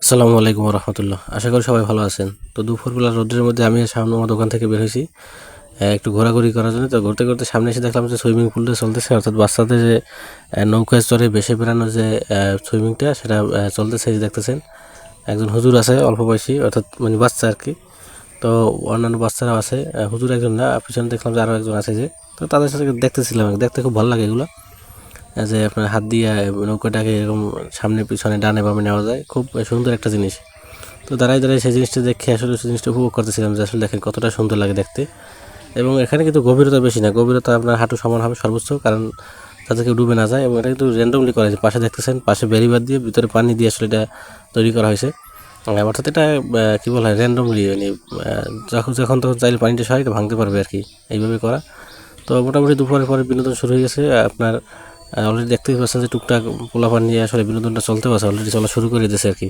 আসসালামু আলাইকুম রহমতুল্লাহ আশা করি সবাই ভালো আছেন। তো দুপুরবেলা রোদের মধ্যে আমি সামনে আমার দোকান থেকে বের হয়েছি। একটু ঘোরাঘুরি করার জন্য। তো ঘুরতে ঘুরতে সামনে এসে দেখলাম যে সুইমিং পুলটা চলতেছে। অর্থাৎ বাচ্চাদের যে নৌকায় চড়ে বেশি বেড়ানোর যে সুইমিংটা, সেটা চলতেছে দেখতেছেন। একজন হুজুর আছে, অল্প বয়সী, অর্থাৎ মানে বাচ্চা আর কি। তো অন্যান্য বাচ্চারাও আছে। হুজুর একজন না, পিছনে দেখলাম যে আরও একজন আছে যে। তো তাদের সাথে দেখতেছিলাম দেখতে খুব ভালো লাগে এগুলো। যে আপনার হাত দিয়ে নৌকাটাকে এরকম সামনে পিছনে ডানে বামে নেওয়া যায়, খুব সুন্দর একটা জিনিস। তো দাঁড়াই দাঁড়াই সেই জিনিসটা দেখে আসলে সেই জিনিসটা উপভোগ করতেছিলাম যে আসলে দেখেন কতটা সুন্দর লাগে দেখতে। এবং এখানে কিন্তু গভীরতা বেশি না, গভীরতা আপনার হাঁটু সমান হবে সর্বোচ্চ, কারণ কেউ ডুবে না যায় এবং এটা কিন্তু র্যান্ডমলি করা হয়েছে। পাশে দেখতেছেন, পাশে ব্যারিবার দিয়ে ভিতরে পানি দিয়ে আসলে এটা তৈরি করা হয়েছে। অর্থাৎ এটা কী বলা হয় র্যান্ডমলি মানে যখন যখন তখন চাইলে পানিটা এটা ভাঙতে পারবে আর কি, এইভাবে করা। তো মোটামুটি দুপুরের পরে বিনোদন শুরু হয়ে গেছে। আপনার অলরেডি দেখতেই পাচ্ছেন যে টুকটাক পোলাপান নিয়ে আসলে বিনোদনটা চলতে পারছে অলরেডি চলা শুরু করে দিয়েছে আর কি।